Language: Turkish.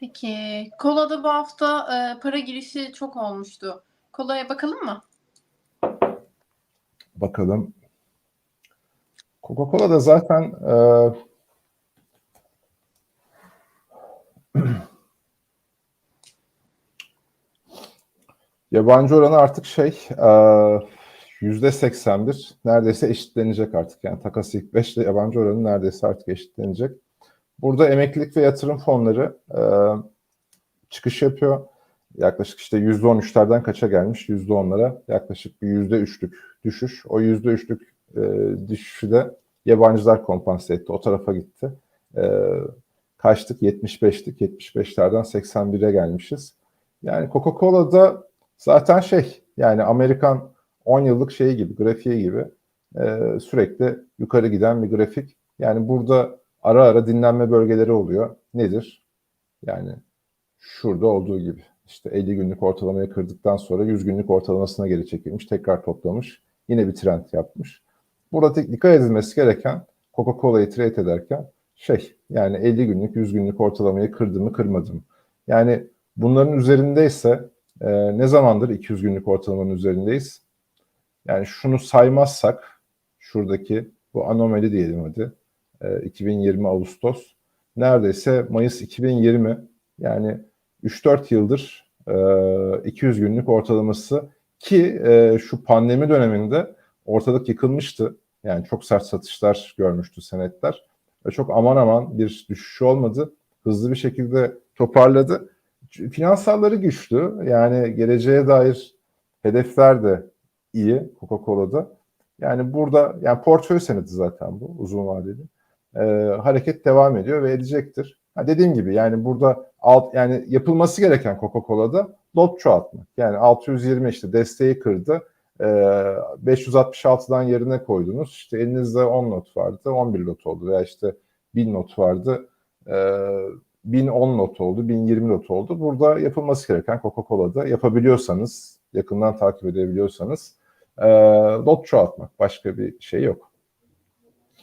Peki. Kola'da bu hafta e, para girişi çok olmuştu. Kola'ya bakalım mı? Bakalım. Coca-Cola da zaten e, yabancı oranı artık şey e, yüzde 81 neredeyse eşitlenecek artık. Yani takas ilk 5 ile yabancı oranı neredeyse artık eşitlenecek. Burada emeklilik ve yatırım fonları e, çıkış yapıyor. Yaklaşık işte %13'lerden kaça gelmiş? %10'lara yaklaşık bir %3'lük düşüş. O %3'lük e, düşüşü de yabancılar kompanse etti. O tarafa gitti. E, kaçtık? 75'lik. 75'lerden 81'e gelmişiz. Yani Coca-Cola'da zaten şey yani Amerikan 10 yıllık şeyi gibi, grafiği gibi e, sürekli yukarı giden bir grafik. Yani burada ara ara dinlenme bölgeleri oluyor. Nedir? Yani şurada olduğu gibi. İşte 50 günlük ortalamayı kırdıktan sonra 100 günlük ortalamasına geri çekilmiş. Tekrar toplamış. Yine bir trend yapmış. Burada tek dikkat edilmesi gereken Coca-Cola'yı trade ederken şey yani 50 günlük 100 günlük ortalamayı kırdı mı kırmadı mı? Yani bunların üzerindeyse e, ne zamandır 200 günlük ortalamanın üzerindeyiz? Yani şunu saymazsak şuradaki bu anomali diyelim hadi e, 2020 Ağustos neredeyse Mayıs 2020 yani 3-4 yıldır e, 200 günlük ortalaması ki e, şu pandemi döneminde ortalık yıkılmıştı. Yani çok sert satışlar görmüştü senetler. Ve çok aman aman bir düşüş olmadı. Hızlı bir şekilde toparladı. Finansalları güçlü. Yani geleceğe dair hedefler de iyi Coca-Cola'da. Yani burada yani portföy senedi zaten bu uzun vadeli. Ee, hareket devam ediyor ve edecektir. Ha dediğim gibi yani burada alt yani yapılması gereken Coca-Cola'da lot çoğaltmak. Yani 620 işte desteği kırdı. Ee, 566'dan yerine koydunuz. İşte elinizde 10 not vardı. 11 lot oldu veya işte 1000 not vardı. Ee, 1010 not oldu, 1020 not oldu. Burada yapılması gereken Coca-Cola'da yapabiliyorsanız, yakından takip edebiliyorsanız e, lot çoğaltmak. Başka bir şey yok.